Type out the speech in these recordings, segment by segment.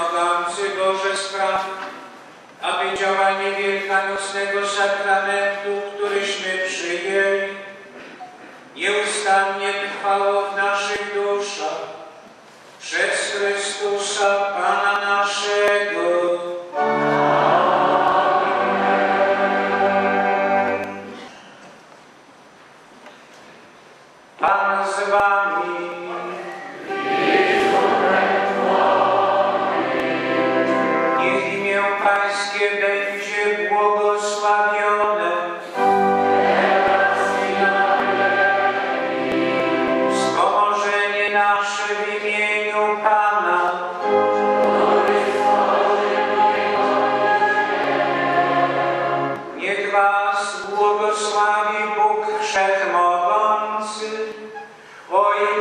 modlący Boże spraw, aby działanie wielkanocnego sakramentu, któryśmy przyjęli, nieustannie trwało w naszych duszach przez Chrystusa Pana naszego. Pan z Wami. Was błogosławi Bóg Wszechmogący, Ojciec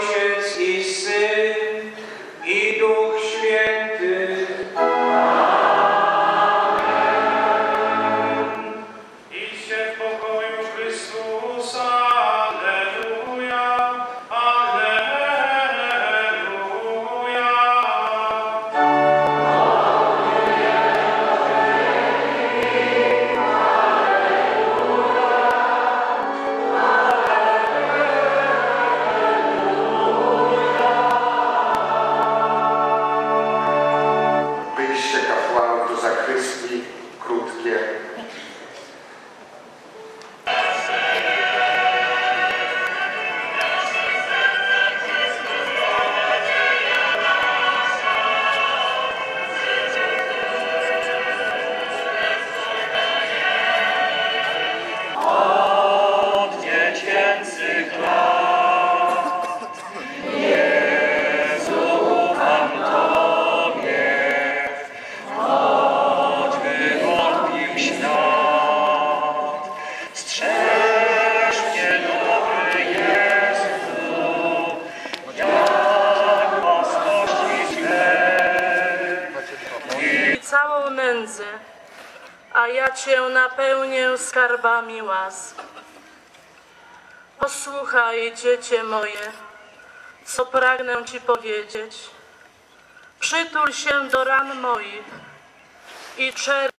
całą nędzę, a ja Cię napełnię skarbami łask. Posłuchaj, dziecię moje, co pragnę Ci powiedzieć. Przytul się do ran moich i czerń.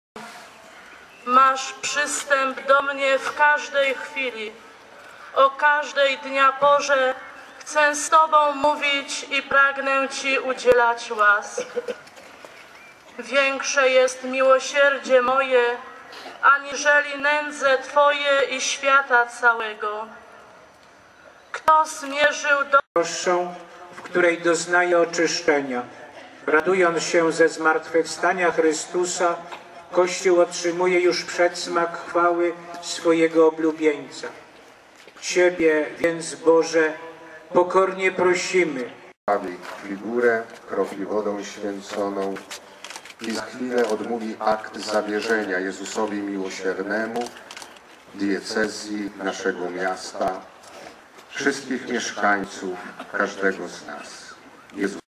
Masz przystęp do mnie w każdej chwili, o każdej dnia porze. Chcę z Tobą mówić i pragnę Ci udzielać łask. Większe jest miłosierdzie moje, aniżeli nędze Twoje i świata całego. Kto zmierzył do w której doznaje oczyszczenia. Radując się ze zmartwychwstania Chrystusa, Kościół otrzymuje już przedsmak chwały swojego oblubieńca. Ciebie więc, Boże, pokornie prosimy, Bawi figurę, kropi wodą święconą i za chwilę odmówi akt zawierzenia Jezusowi Miłosiernemu, diecezji naszego miasta, wszystkich mieszkańców, każdego z nas. Jezus